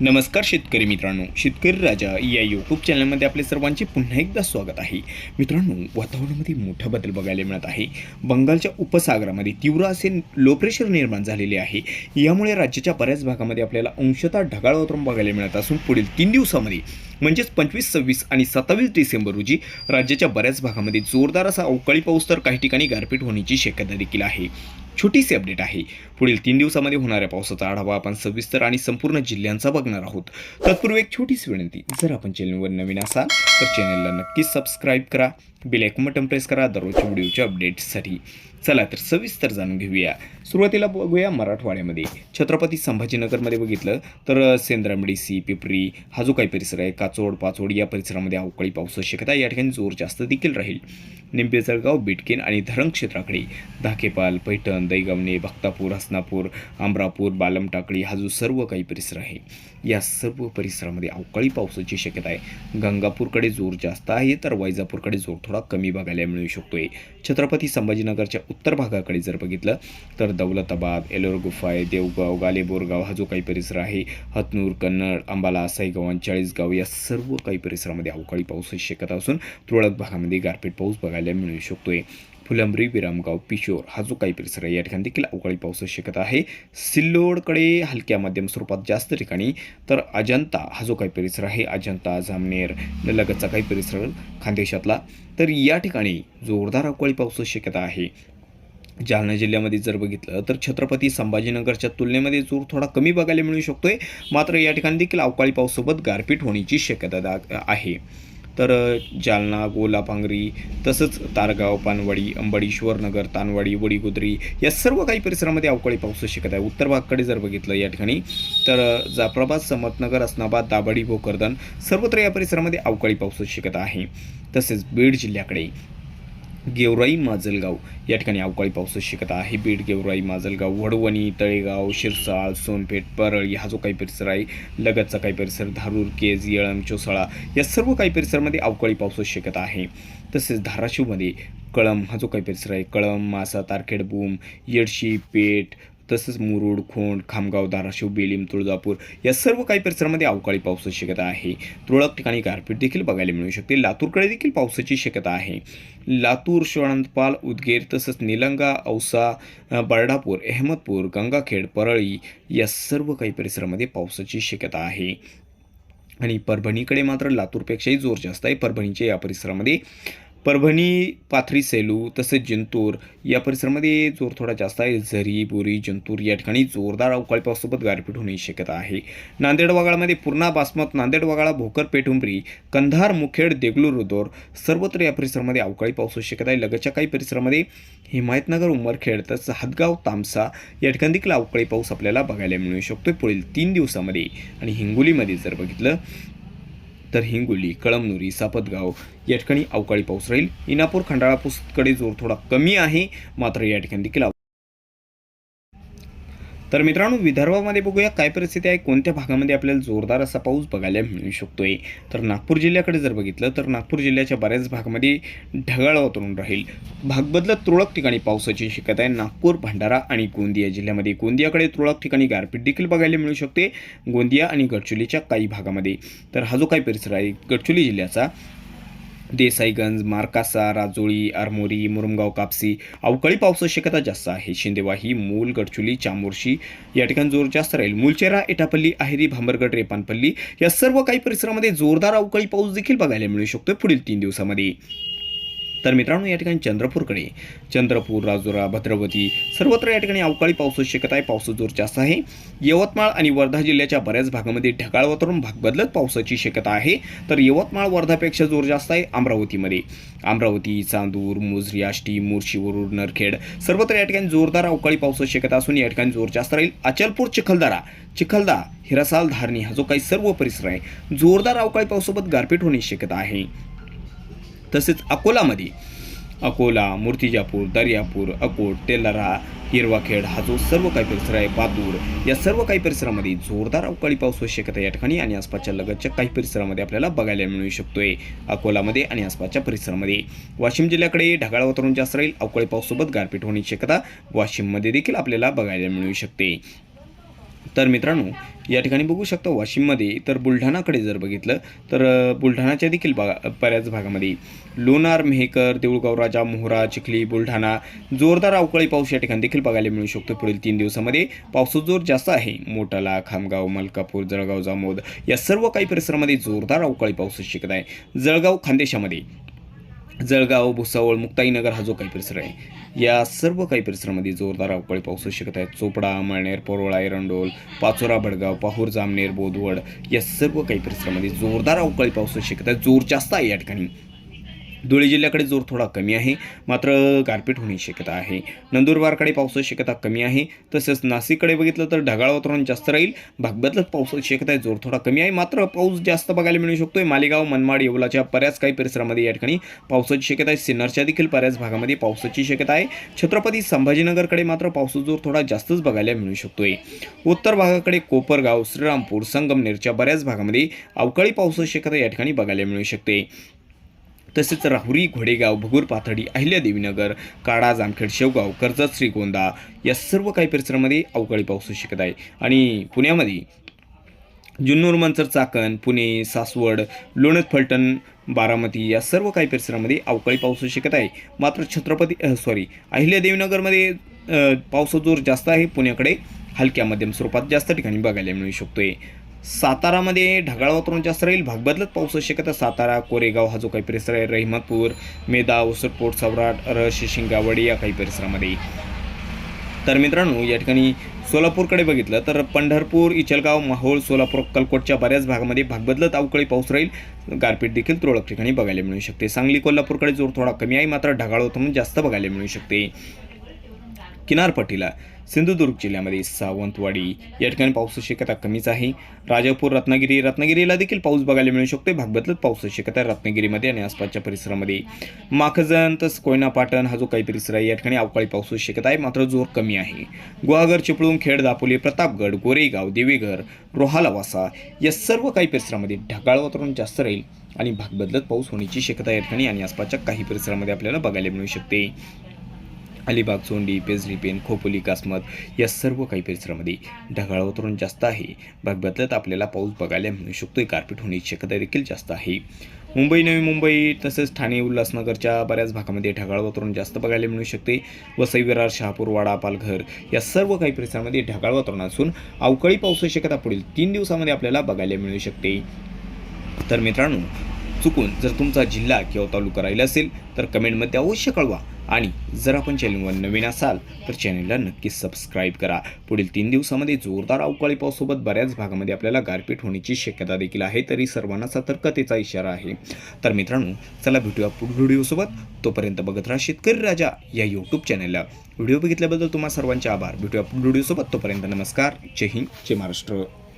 नमस्कार शेतकरी मित्रांनो शेतकरी राजा या यूट्यूब चॅनलमध्ये आपले सर्वांचे पुन्हा एकदा स्वागत आहे. मित्रांनो वातावरणामध्ये मोठा बदल बघायला मिळत आहे. बंगालच्या उपसागरामध्ये तीव्र असे लो प्रेशर निर्माण झालेले आहे. यामुळे राज्याच्या बऱ्याच भागामध्ये आपल्याला अंशतः ढगाळ वातावरण बघायला मिळत असून पुढील तीन दिवसामध्ये म्हणजेच पंचवीस सव्वीस आणि सत्तावीस डिसेंबर रोजी राज्याच्या बऱ्याच भागामध्ये जोरदार असा अवकाळी पाऊस तर काही ठिकाणी गारपीट होण्याची शक्यता देखील आहे. छोटीशी अपडेट आहे. पुढील तीन दिवसामध्ये होणाऱ्या पावसाचा आढावा आपण सविस्तर आणि संपूर्ण जिल्ह्यांचा बघणार आहोत. तत्पूर्वी एक छोटीशी विनंती जर आपण चॅनलवर नवीन असाल तर चॅनलला नक्कीच सबस्क्राईब करा. बेल आयकॉन बटन प्रेस करा. दररोजच्या व्हिडिओच्या अपडेट्ससाठी चला तर सविस्तर जाणून घेऊया. सुरुवातीला बघूया मराठवाड्यामध्ये. छत्रपती संभाजीनगरमध्ये बघितलं तर सेंद्रामडी सी पिपरी हा जो काही परिसर आहे काचोड पाचोड या परिसरामध्ये अवकाळी पावसाची शक्यता या ठिकाणी जोर जास्त देखील राहील. निंबेजळगाव बिटकेन आणि धरण क्षेत्राकडे धाकेपाल पैठण दैगमने भक्तापूर हसनापूर आमरापूर बालमटाकळी हा जो सर्व काही परिसर आहे. या सर्व परिसरामध्ये अवकाळी पावसाची शक्यता आहे. गंगापूरकडे जोर जास्त आहे तर वैजापूरकडे जोर थोडा कमी बघायला मिळू शकतोय. छत्रपती संभाजीनगरच्या उत्तर भागाकडे जर बघितलं तर दौलताबाद एलोर गुफाय देवगाव गालेबोरगाव हा जो काही परिसर आहे हतनूर कन्नड अंबाला साईगाव आणि चाळीसगाव या सर्व काही परिसरामध्ये अवकाळी पावसाची शक्यता असून तुरळक भागामध्ये गारपीट पाऊस बघायला मिळू शकतोय. फुलंब्री विरामगाव पिशोर हा जो काही परिसर आहे या ठिकाणी देखील अवकाळी पावसाची शक्यता आहे. सिल्लोडकडे हलक्या मध्यम स्वरूपात जास्त ठिकाणी तर अजंता हा जो काही परिसर आहे अजंता जामनेर लगतचा काही परिसर खानदेशातला तर या ठिकाणी जोरदार अवकाळी पावसाची शक्यता आहे. जालना जिल्ह्यामध्ये जर बघितलं तर छत्रपती संभाजीनगरच्या तुलनेमध्ये जोर थोडा कमी बघायला मिळू शकतोय. मात्र या ठिकाणी देखील अवकाळी पावसासोबत गारपीट होण्याची शक्यता आहे. तर जालना गोलापांगरी तसंच तारगाव पानवाडी अंबडीश्वर नगर तानवाडी वडीगुद्री या सर्व काही परिसरामध्ये अवकाळी पाऊस शिकत आहे. उत्तर भागाकडे जर बघितलं या ठिकाणी तर जाफराबाद समतनगर असनाबाद दाभाडी भोकरदन सर्वत्र या परिसरामध्ये अवकाळी पाऊस शिकत आहे. तसेच बीड जिल्ह्याकडे गेवराई माजलगाव. या ठिकाणी अवकाळी पावसाची शक्यता आहे. बीड गेवराई माजलगाव वडवणी तळेगाव शिरसाळ सोनपेठ परळी हा जो काही परिसर आहे लगतचा काही परिसर धारूर केज येळम चोसाळा या सर्व काही परिसरामध्ये अवकाळी पावसाची शक्यता आहे. तसेच धाराशिवमध्ये कळम हा जो काही परिसर आहे कळम मासा तारखेड बूम येडशी पेठ तसंच मुरुड खोंड खामगाव धाराशिव बेलीम तुळजापूर या सर्व काही परिसरामध्ये अवकाळी पावसाची शक्यता आहे. तुरळक ठिकाणी गारपीट देखील बघायला मिळू शकते. लातूरकडे देखील पावसाची शक्यता आहे. लातूर शिवानंतपाल उदगीर तसंच निलंगा औसा बर्डापूर अहमदपूर गंगाखेड परळी या सर्व काही परिसरामध्ये पावसाची शक्यता आहे. आणि परभणीकडे मात्र लातूरपेक्षाही जोर जास्त आहे. परभणीच्या या परिसरामध्ये परभणी पाथरी सेलू तसेच जिंतूर या परिसरामध्ये जोर थोडा जास्त आहे. झरी बोरी जिंतूर या ठिकाणी जोरदार अवकाळी पावसासोबत गारपीट होण्याची शक्यता आहे. नांदेड वगाळामध्ये पूर्णा बासमत नांदेड वगाळा भोकर पेठुंबरी कंधार मुखेड देगलूर रुदोर सर्वत्र या परिसरामध्ये अवकाळी पावसाची शक्यता आहे. लगतच्या काही परिसरामध्ये हिमायतनगर उमरखेड तसंच हदगाव तामसा या ठिकाणी देखील अवकाळी पाऊस आपल्याला बघायला मिळू शकतो पुढील तीन दिवसामध्ये आणि हिंगोलीमध्ये जर बघितलं तर हिंगोली कळमनुरी सापतगाव या ठिकाणी अवकाळी पाऊस राहील. इनापूर खंडाळा पुसकडे जोर थोडा कमी आहे. मात्र या ठिकाणी देखील तर मित्रांनो विदर्भामध्ये बघूया काय परिस्थिती आहे कोणत्या भागामध्ये आपल्याला जोरदार असा पाऊस बघायला मिळू शकतोय. तर नागपूर जिल्ह्याकडे जर बघितलं तर नागपूर जिल्ह्याच्या बऱ्याच भागामध्ये ढगाळ वातावरण राहील. भागबदलत तुरळक ठिकाणी पावसाची शक्यता आहे. नागपूर भंडारा आणि गोंदिया जिल्ह्यामध्ये गोंदियाकडे तुरळक ठिकाणी गारपीट देखील बघायला मिळू शकते. गोंदिया आणि गडचिरोलीच्या काही भागामध्ये. तर हा जो काही परिसर आहे गडचिरोली जिल्ह्याचा देसाईगंज मार्कासा राजोळी आरमोरी मुरुमगाव कापसी अवकाळी पावसाची शक्यता जास्त आहे. शिंदेवाही मूल गडचुली चामोर्शी या ठिकाणी जोर जास्त राहील. मुलचेरा एटापल्ली आहेरी भांबरगड रेपानपल्ली या सर्व काही परिसरामध्ये जोरदार अवकाळी पाऊस देखील बघायला मिळू शकतो पुढील तीन दिवसामध्ये. तर मित्रांनो या ठिकाणी चंद्रपूरकडे चंद्रपूर राजुरा भद्रवती सर्वत्र या ठिकाणी अवकाळी पावसाची शक्यता आहे. पावसाचा जोर जास्त आहे. यवतमाळ आणि वर्धा जिल्ह्याच्या बऱ्याच भागामध्ये ढगाळ वातावरण भाग बदलत पावसाची शक्यता आहे. तर यवतमाळ वर्धापेक्षा जोर जास्त आहे. अमरावतीमध्ये अमरावती चांदूर मुजरी आष्टी मुर्शीवरूर नरखेड सर्वत्र या ठिकाणी जोरदार अवकाळी पावसाची शक्यता असून या ठिकाणी जोर जास्त राहील. अचलपूर चिखलदरा चिखलदा हिरासाल धारणी हा जो काही सर्व परिसर आहे जोरदार अवकाळी पावसासोबत गारपीट होण्याची शक्यता आहे. तसेच अकोलामध्ये. अकोला मूर्तिजापूर दर्यापूर अकोट तेलारा हिरवाखेड हा जो सर्व काही परिसर आहे. पातूर या सर्व काही परिसरामध्ये जोरदार अवकाळी पाऊस होऊ शक्यता या ठिकाणी आणि आसपासच्या लगतच्या काही परिसरामध्ये आपल्याला बघायला मिळू शकतोय. अकोलामध्ये आणि आसपासच्या परिसरामध्ये. वाशिम जिल्ह्याकडे ढगाळ वातावरण जास्त राहील. अवकाळी पाऊससोबत गारपीट होण्याची शक्यता वाशिममध्ये देखील आपल्याला बघायला मिळू शकते. तर मित्रांनो या ठिकाणी बघू शकता वाशिममध्ये तर बुलढाणाकडे जर बघितलं तर बुलढाणाच्या देखील भागा बऱ्याच भागामध्ये लोणार मेहकर देऊळगाव राजा मोहरा चिखली बुलढाणा जोरदार अवकाळी पाऊस या ठिकाणी देखील बघायला मिळू शकतो. पुढील तीन दिवसामध्ये पावसाचा जोर जास्त आहे. मोटाला खामगाव मलकापूर जळगाव जामोद या सर्व काही परिसरामध्ये जोरदार अवकाळी पाऊस शिकत आहे. जळगाव खानदेशामध्ये जळगाव भुसावळ मुक्ताईनगर हा जो काही परिसर आहे या सर्व काही परिसरामध्ये जोरदार अवकाळी पाऊस शक्यता आहे. चोपडा मळनेर परोळा एरंडोल पाचोरा भडगाव पाहूर जामनेर बोदवड या सर्व काही परिसरामध्ये जोरदार अवकाळी पाऊस शक्यता आहे. जोर जास्त आहे या ठिकाणी. धुळे जिल्ह्याकडे जोर थोडा कमी आहे. मात्र गारपीट होण्याची शक्यता आहे. नंदुरबारकडे पावसाची शक्यता कमी आहे. तसेच नाशिककडे बघितलं तर ढगाळ वातावरण जास्त राहील. भागबदलत पावसाची शक्यता आहे जोर थोडा कमी आहे. मात्र पाऊस जास्त बघायला मिळू शकतोय. मालेगाव मनमाड येवलाच्या बऱ्याच काही परिसरामध्ये या ठिकाणी पावसाची शक्यता आहे. सिन्नरच्या देखील बऱ्याच भागामध्ये पावसाची शक्यता आहे. छत्रपती संभाजीनगरकडे मात्र पावसाचा जोर थोडा जास्तच बघायला मिळू शकतोय. उत्तर भागाकडे कोपरगाव श्रीरामपूर संगमनेरच्या बऱ्याच भागामध्ये अवकाळी पावसाची शक्यता या ठिकाणी बघायला मिळू शकते. तसेच राहुरी घोडेगाव भगूर पाथडी अहिल्यादेवीनगर काडा जामखेड शेवगाव कर्जत श्रीगोंदा या सर्व काही परिसरामध्ये अवकाळी पाऊस शकत आहे. आणि पुण्यामध्ये जुन्नूर मंचर चाकण पुणे सासवड लोणत फलटण बारामती या सर्व काही परिसरामध्ये अवकाळी पाऊस शकत आहे. मात्र छत्रपती सॉरी अहिल्यादेवीनगरमध्ये पावसाचा जोर जास्त आहे. पुण्याकडे हलक्या मध्यम स्वरूपात जास्त ठिकाणी बघायला मिळू शकतोय. सातारामध्ये ढगाळ वातावरण जास्त राहील. पाऊस असू शक्यता सातारा कोरेगाव हा जो काही परिसर आहे रहिमतपूर मेदा उसरपोट सवराट रश शिंगावडी या काही परिसरामध्ये. तर मित्रांनो या ठिकाणी सोलापूरकडे बघितलं तर पंढरपूर इचलगाव माहोळ सोलापूर अक्कलकोटच्या बऱ्याच भागामध्ये भागबदलत अवकाळी पाऊस राहील. गारपीट देखील तुरळक ठिकाणी बघायला मिळू शकते. सांगली कोल्हापूरकडे जोर थोडा कमी आहे. मात्र ढगाळ वातावरण जास्त बघायला मिळू शकते. किनारपट्टीला सिंधुदुर्ग जिल्ह्यामध्ये सावंतवाडी. या ठिकाणी पावसाची शक्यता कमीच आहे. राजापूर रत्नागिरी रत्नागिरीला देखील पाऊस बघायला मिळू शकतो भागबदलत पावसाची शक्यता आहे रत्नागिरीमध्ये आणि आसपासच्या परिसरामध्ये. माखजन तसं कोयना पाटण हा जो काही परिसर आहे या ठिकाणी अवकाळी पावसाची शक्यता आहे. मात्र जोर कमी आहे. गुहागर चिपळूण खेड दापोली प्रतापगड गोरेगाव देवीघर रोहालावासा या सर्व काही परिसरामध्ये ढगाळ वातावरण जास्त राहील आणि भागबदलत पाऊस होण्याची शक्यता या ठिकाणी आणि आसपासच्या काही परिसरामध्ये आपल्याला बघायला मिळू शकते. अलिबाग चोंडी पेजली पेन खोपोली कासमत या सर्व काही परिसरामध्ये ढगाळ वातावरण जास्त आहे. भागबदलत आपल्याला पाऊस बघायला मिळू शकतो गारपीट होण्याची शक्यता देखील जास्त आहे. मुंबई नवी मुंबई तसेच ठाणे उल्हासनगरच्या बऱ्याच भागामध्ये ढगाळ वातावरण जास्त बघायला मिळू शकते. वसई विरार शहापूर वाडा पालघर या सर्व काही परिसरामध्ये ढगाळ वातावरण असून अवकाळी पावसाची शक्यता पुढील तीन दिवसामध्ये आपल्याला बघायला मिळू शकते. तर मित्रांनो चुकून जर तुमचा जिल्हा किंवा तालुका राहिला असेल तर कमेंटमध्ये अवश्य कळवा. आणि जर आपण चॅनलवर नवीन असाल तर चॅनलला नक्की सबस्क्राईब करा. पुढील तीन दिवसामध्ये जोरदार अवकाळी पावसासोबत बऱ्याच भागामध्ये आपल्याला गारपीट होण्याची शक्यता देखील आहे तरी सर्वांना सतर्कतेचा इशारा आहे. तर मित्रांनो चला भेटूया पुढील व्हिडिओसोबत. तोपर्यंत बघत राहा शेतकरी राजा या यूट्यूब चॅनलला. व्हिडिओ बघितल्याबद्दल तुम्हा सर्वांचे आभार. भेटूया पुढील व्हिडिओसोबत. तोपर्यंत नमस्कार. जय हिंद. जय महाराष्ट्र.